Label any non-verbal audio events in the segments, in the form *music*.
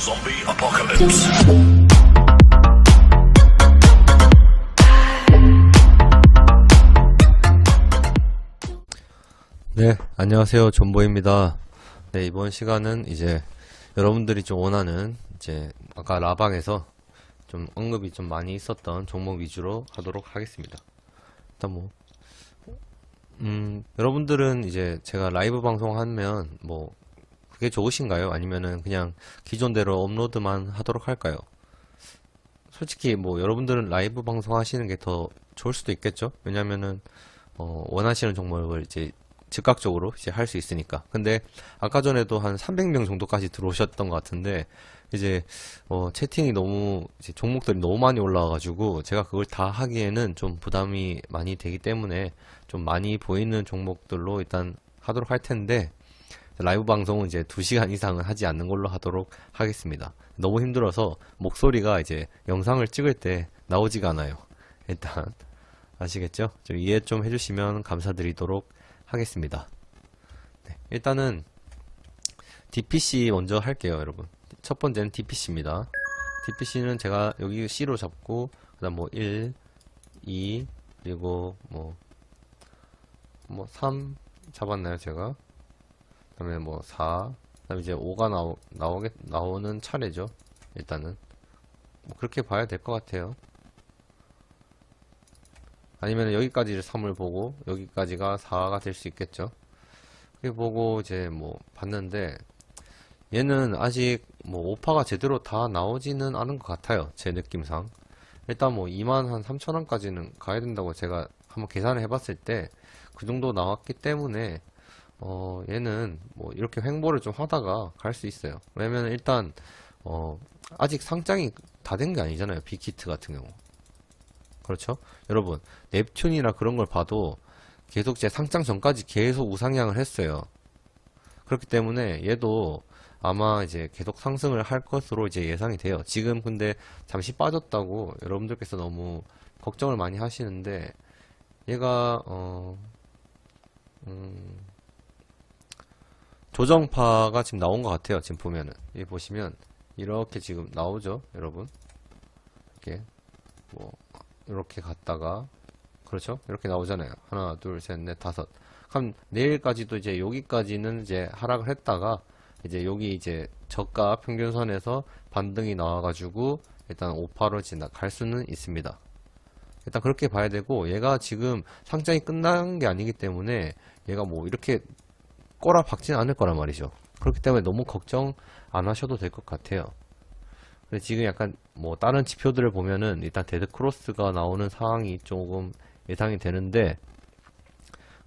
Zombie apocalypse. 네, 안녕하세요. 존보입니다. 네, 이번 시간은 이제 여러분들이 좀 원하는 이제 아까 라방에서 좀 언급이 좀 많이 있었던 종목 위주로 하도록 하겠습니다. 일단 뭐, 음, 여러분들은 이제 제가 라이브 방송하면 뭐, 그게 좋으신가요? 아니면은 그냥 기존대로 업로드만 하도록 할까요? 솔직히 뭐 여러분들은 라이브 방송 하시는 게 더 좋을 수도 있겠죠? 왜냐면은 어, 원하시는 종목을 이제 즉각적으로 이제 할 수 있으니까. 근데 아까 전에도 한 300명 정도까지 들어오셨던 것 같은데 이제 어, 채팅이 너무 이제 종목들이 너무 많이 올라와가지고 제가 그걸 다 하기에는 좀 부담이 많이 되기 때문에 좀 많이 보이는 종목들로 일단 하도록 할 텐데 라이브 방송은 이제 2시간 이상은 하지 않는 걸로 하도록 하겠습니다. 너무 힘들어서 목소리가 이제 영상을 찍을 때 나오지가 않아요. 일단 아시겠죠? 좀 이해 좀 해주시면 감사드리도록 하겠습니다. 네, 일단은 DPC 먼저 할게요, 여러분. 첫 번째는 DPC입니다. DPC는 제가 여기 C로 잡고 그다음 뭐 1, 2 그리고 뭐뭐3 잡았나요, 제가? 그다음에 뭐 4, 그다음에 이제 5가 나오 나오게 나오는 차례죠. 일단은 뭐 그렇게 봐야 될 것 같아요. 아니면 여기까지를 3을 보고 여기까지가 4가 될 수 있겠죠. 이렇게 보고 이제 뭐 봤는데 얘는 아직 뭐 오파가 제대로 다 나오지는 않은 것 같아요. 제 느낌상. 일단 뭐 2만 한 3천 원까지는 가야 된다고 제가 한번 계산을 해봤을 때 그 정도 나왔기 때문에 어 얘는 뭐 이렇게 횡보를 좀 하다가 갈 수 있어요. 왜냐면 일단 어 아직 상장이 다 된 게 아니잖아요. 빅히트 같은 경우. 그렇죠? 여러분, 넵튠이나 그런 걸 봐도 계속 제 상장 전까지 계속 우상향을 했어요. 그렇기 때문에 얘도 아마 이제 계속 상승을 할 것으로 이제 예상이 돼요. 지금 근데 잠시 빠졌다고 여러분들께서 너무 걱정을 많이 하시는데 얘가 어 음, 조정파가 지금 나온 것 같아요. 지금 보면은 여기 보시면 이렇게 지금 나오죠, 여러분. 이렇게 뭐 이렇게 갔다가 그렇죠? 이렇게 나오잖아요. 하나, 둘, 셋, 넷, 다섯. 그럼 내일까지도 이제 여기까지는 이제 하락을 했다가 이제 여기 이제 저가 평균선에서 반등이 나와가지고 일단 5파로 지나갈 수는 있습니다. 일단 그렇게 봐야 되고 얘가 지금 상장이 끝난 게 아니기 때문에 얘가 뭐 이렇게 꼬라 박지는 않을 거란 말이죠. 그렇기 때문에 너무 걱정 안 하셔도 될 것 같아요. 근데 지금 약간 뭐 다른 지표들을 보면은 일단 데드 크로스가 나오는 상황이 조금 예상이 되는데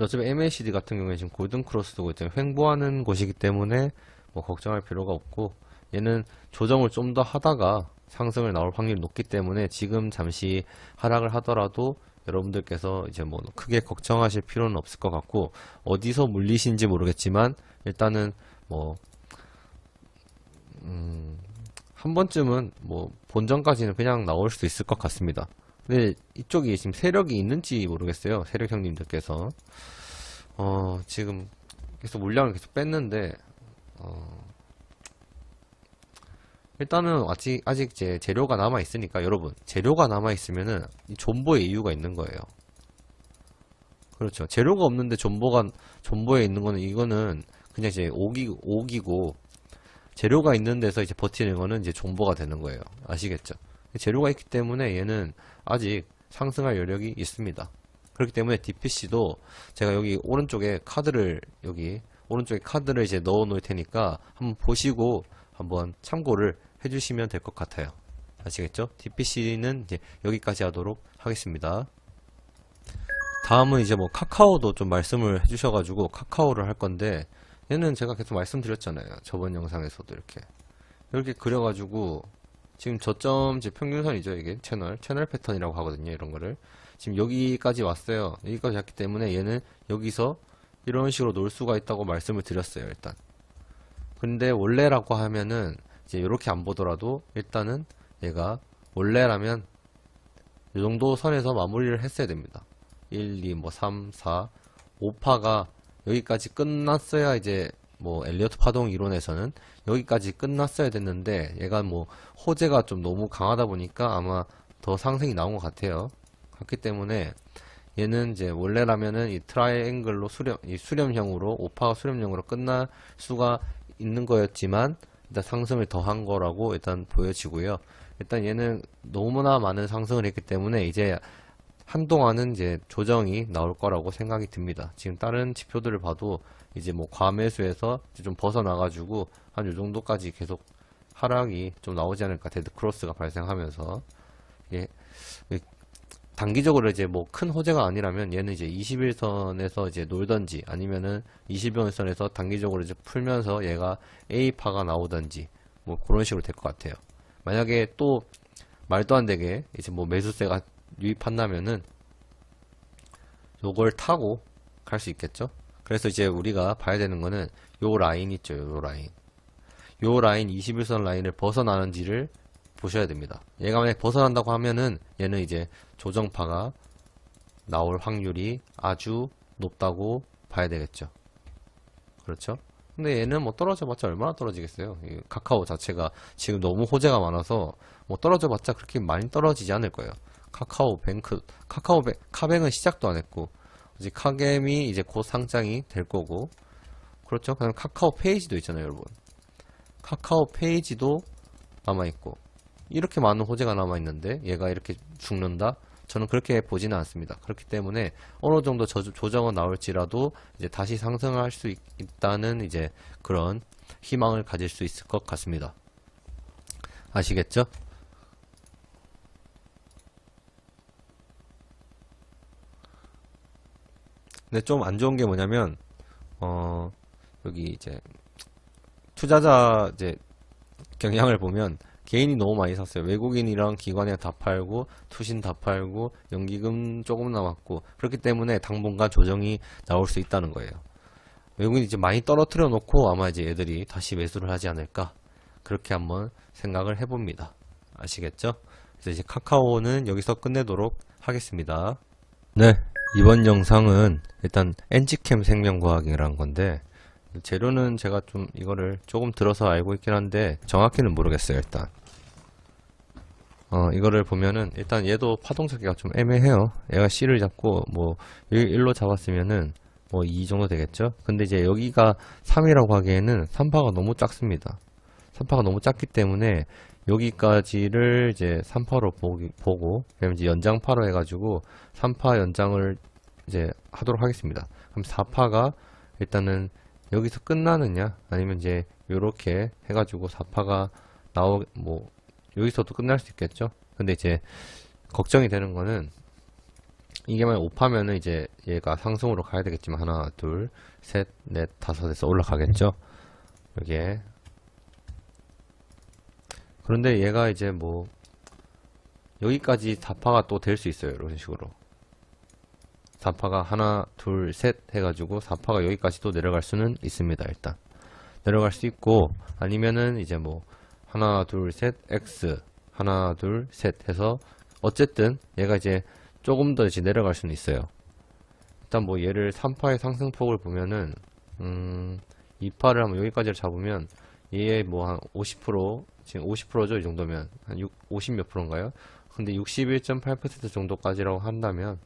어차피 MACD 같은 경우에 지금 골든 크로스고 있잖아요. 횡보하는 곳이기 때문에 뭐 걱정할 필요가 없고 얘는 조정을 좀 더 하다가 상승을 나올 확률이 높기 때문에 지금 잠시 하락을 하더라도 여러분들께서 이제 뭐 크게 걱정하실 필요는 없을 것 같고 어디서 물리신지 모르겠지만 일단은 뭐 음, 한 번쯤은 뭐 본전까지는 그냥 나올 수도 있을 것 같습니다. 근데 이쪽이 지금 세력이 있는지 모르겠어요. 세력 형님들께서 어 지금 계속 물량을 계속 뺐는데 어 일단은 아직 아직 제 재료가 남아 있으니까 여러분 재료가 남아 있으면은 이 존버의 이유가 있는 거예요. 그렇죠. 재료가 없는데 존버가 존버에 있는 거는 이거는 그냥 이제 오기 오기고 재료가 있는 데서 이제 버티는 거는 이제 존버가 되는 거예요. 아시겠죠? 재료가 있기 때문에 얘는 아직 상승할 여력이 있습니다. 그렇기 때문에 DPC도 제가 여기 오른쪽에 카드를 여기 오른쪽에 카드를 이제 넣어 놓을 테니까 한번 보시고 한번 참고를 해주시면 될 것 같아요. 아시겠죠? DPC는 이제 여기까지 하도록 하겠습니다. 다음은 이제 뭐 카카오도 좀 말씀을 해주셔가지고 카카오를 할 건데 얘는 제가 계속 말씀드렸잖아요. 저번 영상에서도 이렇게 이렇게 그려가지고 지금 저점 제 평균선이죠 이게 채널 채널 패턴이라고 하거든요 이런 거를 지금 여기까지 왔어요 여기까지 왔기 때문에 얘는 여기서 이런 식으로 놀 수가 있다고 말씀을 드렸어요 일단 근데 원래라고 하면은 이제 이렇게 안 보더라도 일단은 얘가 원래라면 이 정도 선에서 마무리를 했어야 됩니다 1, 2, 뭐 3, 4 5파가 여기까지 끝났어야 이제 뭐 엘리어트 파동 이론에서는 여기까지 끝났어야 됐는데 얘가 뭐 호재가 좀 너무 강하다 보니까 아마 더 상승이 나온 것 같아요. 그렇기 때문에 얘는 이제 원래라면은 이 트라이앵글로 수렴 이 수렴형으로 오파가 수렴형으로 끝날 수가 있는 거였지만 일단 상승을 더한 거라고 일단 보여지고요. 일단 얘는 너무나 많은 상승을 했기 때문에 이제 한동안은 이제 조정이 나올 거라고 생각이 듭니다. 지금 다른 지표들을 봐도 이제 뭐 과매수에서 이제 좀 벗어나가지고 한 요 정도까지 계속 하락이 좀 나오지 않을까 데드 크로스가 발생하면서 예, 예, 단기적으로 이제 뭐 큰 호재가 아니라면 얘는 이제 21선에서 이제 놀던지 아니면은 21선에서 단기적으로 이제 풀면서 얘가 A파가 나오던지 뭐 그런 식으로 될 것 같아요. 만약에 또 말도 안 되게 이제 뭐 매수세가 유입한다면은 요걸 타고 갈 수 있겠죠? 그래서 이제 우리가 봐야 되는 거는 요 라인 있죠, 요 라인. 요 라인 21선 라인을 벗어나는지를 보셔야 됩니다. 얘가 만약 벗어난다고 하면은 얘는 이제 조정파가 나올 확률이 아주 높다고 봐야 되겠죠. 그렇죠? 근데 얘는 뭐 떨어져 봤자 얼마나 떨어지겠어요? 이 카카오 자체가 지금 너무 호재가 많아서 뭐 떨어져 봤자 그렇게 많이 떨어지지 않을 거예요. 카카오 뱅크, 카카오 뱅, 카뱅은 시작도 안 했고, 이제 카겜이 이제 곧 상장이 될 거고, 그렇죠? 그다음 카카오 페이지도 있잖아요, 여러분. 카카오 페이지도 남아 있고, 이렇게 많은 호재가 남아있는데, 얘가 이렇게 죽는다? 저는 그렇게 보지는 않습니다. 그렇기 때문에 어느 정도 저- 조정은 나올지라도 이제 다시 상승할 수 있, 있다는 이제 그런 희망을 가질 수 있을 것 같습니다. 아시겠죠? 근데 좀 안 좋은 게 뭐냐면 어 여기 이제 투자자 이제 경향을 보면 개인이 너무 많이 샀어요. 외국인이랑 기관에 다 팔고 투신 다 팔고 연기금 조금 남았고 그렇기 때문에 당분간 조정이 나올 수 있다는 거예요. 외국인이 이제 많이 떨어뜨려 놓고 아마 이제 애들이 다시 매수를 하지 않을까 그렇게 한번 생각을 해봅니다. 아시겠죠? 그래서 이제 카카오는 여기서 끝내도록 하겠습니다. 네, 이번 영상은 일단 엔지캠 생명과학이라는 건데 재료는 제가 좀 이거를 조금 들어서 알고 있긴 한데 정확히는 모르겠어요 일단. 어 이거를 보면은 일단 얘도 파동 잡기가 좀 애매해요. 얘가 C를 잡고 뭐 1, 1로 잡았으면은 뭐 2 정도 되겠죠? 근데 이제 여기가 3이라고 하기에는 3파가 너무 작습니다. 3파가 너무 작기 때문에 여기까지를 이제 3파로 보기, 보고 그다음에 이제 연장파로 해가지고 3파 연장을 이제 하도록 하겠습니다. 그럼 4파가 일단은 여기서 끝나느냐? 아니면 이제 요렇게 해가지고 4파가 나오 뭐 여기서도 끝날 수 있겠죠? 근데 이제 걱정이 되는 거는 이게 만약 5파면은 이제 얘가 상승으로 가야 되겠지만 하나 둘셋넷 다섯에서 올라가겠죠? 여기에 그런데 얘가 이제 뭐 여기까지 4파가 또 될 수 있어요. 이런 식으로 4파가 하나, 둘, 셋 해가지고 4파가 여기까지 또 내려갈 수는 있습니다. 일단 내려갈 수 있고 아니면은 이제 뭐 하나, 둘, 셋, X 하나, 둘, 셋 해서 어쨌든 얘가 이제 조금 더 이제 내려갈 수는 있어요. 일단 뭐 얘를 3파의 상승폭을 보면은 음 2파를 한번 여기까지를 잡으면 얘의 뭐 한 50% 지금 50%죠 이 정도면 한 50 몇 프로인가요? 근데 61.8% 정도까지라고 한다면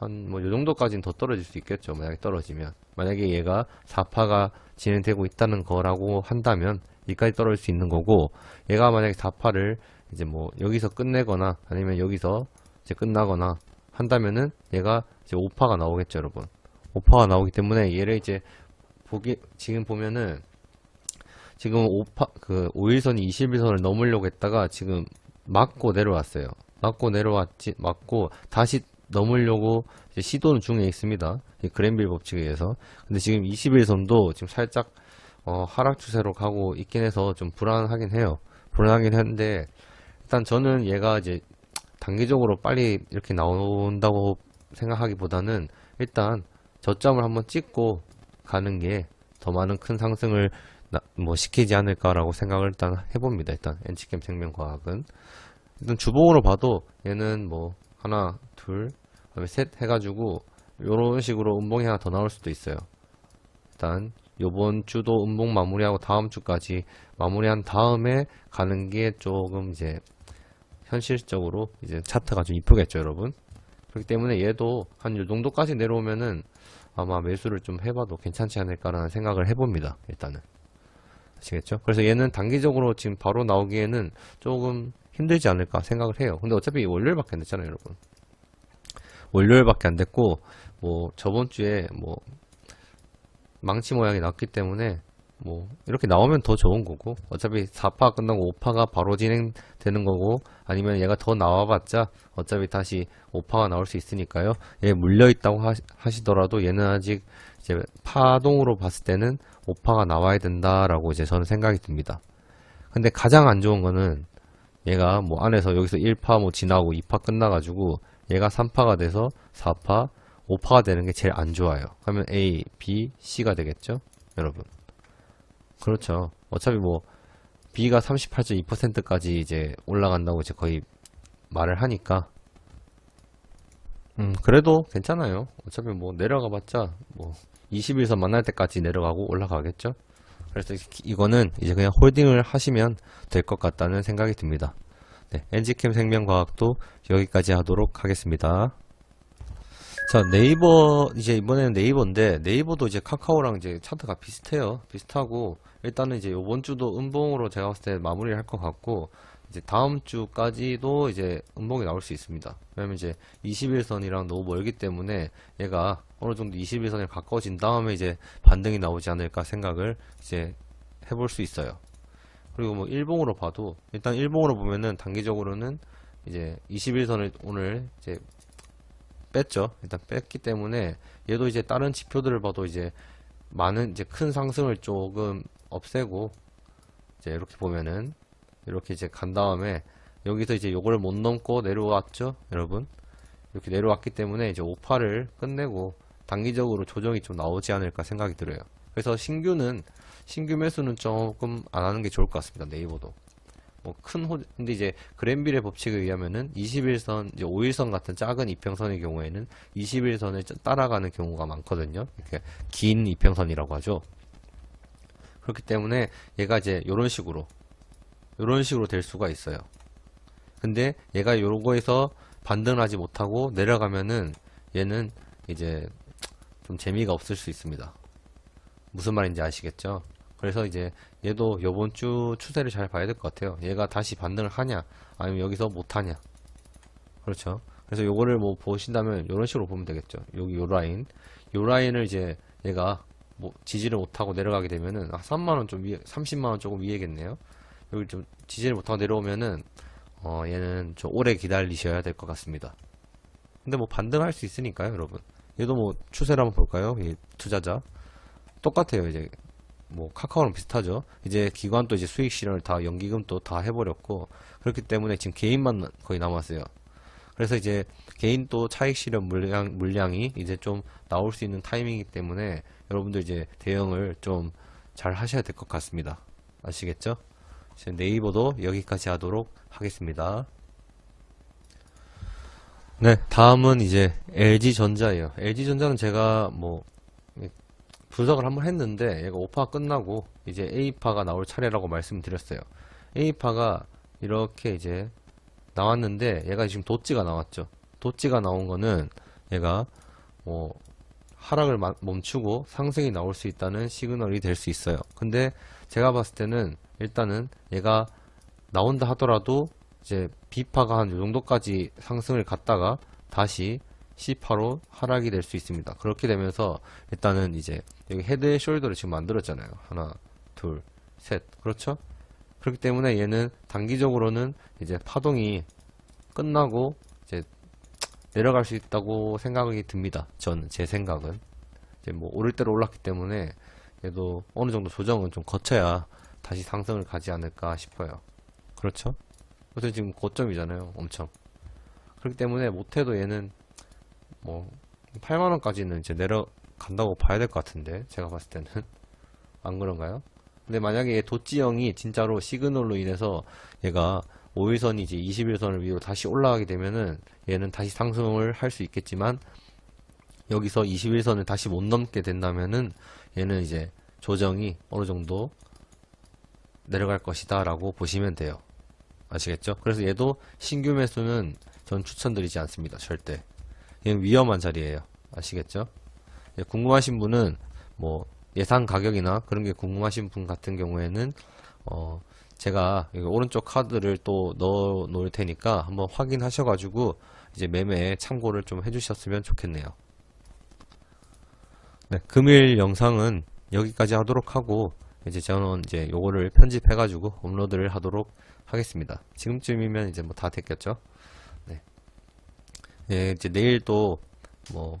한 뭐 요 정도까지는 더 떨어질 수 있겠죠. 만약에 떨어지면 만약에 얘가 4파가 진행되고 있다는 거라고 한다면 여기까지 떨어질 수 있는 거고 얘가 만약에 4파를 이제 뭐 여기서 끝내거나 아니면 여기서 이제 끝나거나 한다면은 얘가 이제 5파가 나오겠죠, 여러분. 5파가 나오기 때문에 얘를 이제 보기 지금 보면은 지금 5파 그 5일선이 21선을 넘으려고 했다가 지금 맞고 내려왔어요. 맞고 내려왔지 맞고 다시 넘으려고 시도는 중에 있습니다. 이 그랜빌 법칙에 의해서. 근데 지금 21선도 지금 살짝 어, 하락 추세로 가고 있긴 해서 좀 불안하긴 해요. 불안하긴 한데 일단 저는 얘가 이제 단기적으로 빨리 이렇게 나온다고 생각하기보다는 일단 저점을 한번 찍고 가는 게 더 많은 큰 상승을 나- 뭐 시키지 않을까라고 생각을 일단 해봅니다. 일단 엔치캠 생명과학은 일단 주봉으로 봐도 얘는 뭐 하나 둘그 다음에 셋 해가지고 요런 식으로 음봉이 하나 더 나올 수도 있어요. 일단 요번 주도 음봉 마무리하고 다음 주까지 마무리한 다음에 가는 게 조금 이제 현실적으로 이제 차트가 좀 이쁘겠죠, 여러분. 그렇기 때문에 얘도 한 요 정도까지 내려오면은 아마 매수를 좀 해봐도 괜찮지 않을까라는 생각을 해봅니다. 일단은. 아시겠죠? 그래서 얘는 단기적으로 지금 바로 나오기에는 조금 힘들지 않을까 생각을 해요. 근데 어차피 월요일밖에 안 됐잖아요, 여러분. 월요일밖에 안 됐고, 뭐, 저번 주에 뭐, 망치 모양이 났기 때문에, 뭐, 이렇게 나오면 더 좋은 거고, 어차피 4파 끝나고 5파가 바로 진행되는 거고, 아니면 얘가 더 나와봤자, 어차피 다시 5파가 나올 수 있으니까요. 얘 물려있다고 하시, 하시더라도 얘는 아직 이제 파동으로 봤을 때는 5파가 나와야 된다라고 이제 저는 생각이 듭니다. 근데 가장 안 좋은 거는 얘가 뭐 안에서 여기서 1파 뭐 지나고 2파 끝나가지고 얘가 3파가 돼서 4파, 5파가 되는 게 제일 안 좋아요. 그러면 A, B, C가 되겠죠? 여러분. 그렇죠. 어차피 뭐 B가 38.2%까지 이제 올라간다고 이제 거의 말을 하니까 음, 그래도 괜찮아요. 어차피 뭐 내려가 봤자 뭐 21선 만날 때까지 내려가고 올라가겠죠? 그래서 이- 이거는 이제 그냥 홀딩을 하시면 될 것 같다는 생각이 듭니다. 네, 엔지캠 생명과학도 여기까지 하도록 하겠습니다. 자, 네이버, 이제 이번에는 네이버인데, 네이버도 이제 카카오랑 이제 차트가 비슷해요. 비슷하고, 일단은 이제 요번 주도 음봉으로 제가 봤을 때 마무리를 할 것 같고, 이제 다음 주까지도 이제 음봉이 나올 수 있습니다. 왜냐면 이제 21선이랑 너무 멀기 때문에 얘가 어느 정도 21선에 가까워진 다음에 이제 반등이 나오지 않을까 생각을 이제 해볼 수 있어요. 그리고 뭐 일봉으로 봐도 일단 일봉으로 보면은 단기적으로는 이제 21선을 오늘 이제 뺐죠. 일단 뺐기 때문에 얘도 이제 다른 지표들을 봐도 이제 많은 이제 큰 상승을 조금 없애고 이제 이렇게 보면은 이렇게 이제 간 다음에 여기서 이제 요걸 못 넘고 내려왔죠, 여러분. 이렇게 내려왔기 때문에 이제 5파를 끝내고 단기적으로 조정이 좀 나오지 않을까 생각이 들어요. 그래서 신규는 신규 매수는 조금 안 하는 게 좋을 것 같습니다. 네이버도. 뭐 큰 호, 근데 이제 그랜빌의 법칙에 의하면은 21선, 이제 5일선 같은 작은 이평선의 경우에는 21선을 따라가는 경우가 많거든요. 이렇게 긴 이평선이라고 하죠. 그렇기 때문에 얘가 이제 이런 식으로 이런 식으로 될 수가 있어요. 근데 얘가 요거에서 반등하지 못하고 내려가면은 얘는 이제 좀 재미가 없을 수 있습니다. 무슨 말인지 아시겠죠? 그래서 이제 얘도 요번 주 추세를 잘 봐야 될 것 같아요. 얘가 다시 반등을 하냐, 아니면 여기서 못 하냐. 그렇죠. 그래서 요거를 뭐 보신다면 이런 식으로 보면 되겠죠. 여기 요 라인, 요 라인을 이제 얘가 뭐 지지를 못하고 내려가게 되면은 아 3만원 좀 위에, 30만원 조금 위에겠네요. 여기 좀 지지를 못하고 내려오면은 어 얘는 좀 오래 기다리셔야 될 것 같습니다. 근데 뭐 반등할 수 있으니까요, 여러분. 얘도 뭐 추세를 한번 볼까요? 이 투자자 똑같아요, 이제 뭐 카카오랑 비슷하죠. 이제 기관도 이제 수익 실현을 다 연기금도 다 해버렸고 그렇기 때문에 지금 개인만 거의 남았어요. 그래서 이제 개인 또 차익 실현 물량 물량이 이제 좀 나올 수 있는 타이밍이기 때문에 여러분들 이제 대응을 좀 잘 하셔야 될 것 같습니다. 아시겠죠? 이제 네이버도 여기까지 하도록 하겠습니다. 네, 다음은 이제 LG전자예요. LG전자는 제가 뭐 분석을 한번 했는데 얘가 5파 끝나고 이제 A파가 나올 차례라고 말씀드렸어요. A파가 이렇게 이제 나왔는데 얘가 지금 도찌가 나왔죠. 도찌가 나온 거는 얘가 뭐 하락을 마- 멈추고 상승이 나올 수 있다는 시그널이 될 수 있어요. 근데 제가 봤을 때는 일단은 얘가 나온다 하더라도 이제 B파가 한 요 정도까지 상승을 갔다가 다시 C파로 하락이 될 수 있습니다. 그렇게 되면서 일단은 이제 여기 헤드 앤 숄더를 지금 만들었잖아요. 하나, 둘, 셋. 그렇죠? 그렇기 때문에 얘는 단기적으로는 이제 파동이 끝나고 이제 내려갈 수 있다고 생각이 듭니다. 전제 생각은 이제 뭐 오를 대로 올랐기 때문에 얘도 어느 정도 조정은 좀 거쳐야 다시 상승을 가지 않을까 싶어요. 그렇죠? 그래서 지금 고점이잖아요. 엄청. 그렇기 때문에 못해도 얘는 뭐 8만 원까지는 이제 내려간다고 봐야 될 것 같은데 제가 봤을 때는 *laughs* 안 그런가요? 근데 만약에 얘 도찌형이 진짜로 시그널로 인해서 얘가 5일선이 이제 21선을 위로 다시 올라가게 되면은 얘는 다시 상승을 할 수 있겠지만 여기서 21선을 다시 못 넘게 된다면은 얘는 이제 조정이 어느 정도 내려갈 것이다 라고 보시면 돼요. 아시겠죠? 그래서 얘도 신규 매수는 전 추천드리지 않습니다. 절대. 위험한 자리예요. 아시겠죠? 예, 궁금하신 분은 뭐 예상 가격이나 그런 게 궁금하신 분 같은 경우에는 어 제가 오른쪽 카드를 또 넣어 놓을 테니까 한번 확인하셔 가지고 이제 매매에 참고를 좀 해주셨으면 좋겠네요. 네, 금일 영상은 여기까지 하도록 하고 이제 저는 이제 요거를 편집해 가지고 업로드를 하도록 하겠습니다. 지금쯤이면 이제 뭐 다 됐겠죠? 네. 예, 이제 내일 또뭐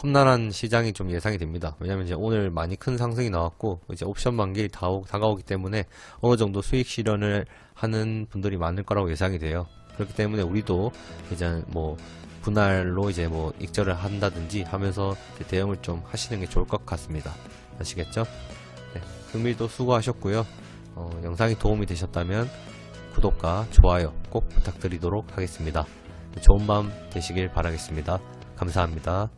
험난한 시장이 좀 예상이 됩니다. 왜냐면 이제 오늘 많이 큰 상승이 나왔고 이제 옵션 다오- 다가오기 때문에 어느 정도 수익 실현을 하는 분들이 많을 거라고 예상이 돼요. 그렇기 때문에 우리도 이제 뭐 분할로 이제 뭐 익절을 한다든지 하면서 대응을 좀 하시는 게 좋을 것 같습니다. 아시겠죠? 네, 금일도 수고하셨고요. 어, 영상이 도움이 되셨다면 구독과 좋아요 꼭 부탁드리도록 하겠습니다. 좋은 밤 되시길 바라겠습니다. 감사합니다.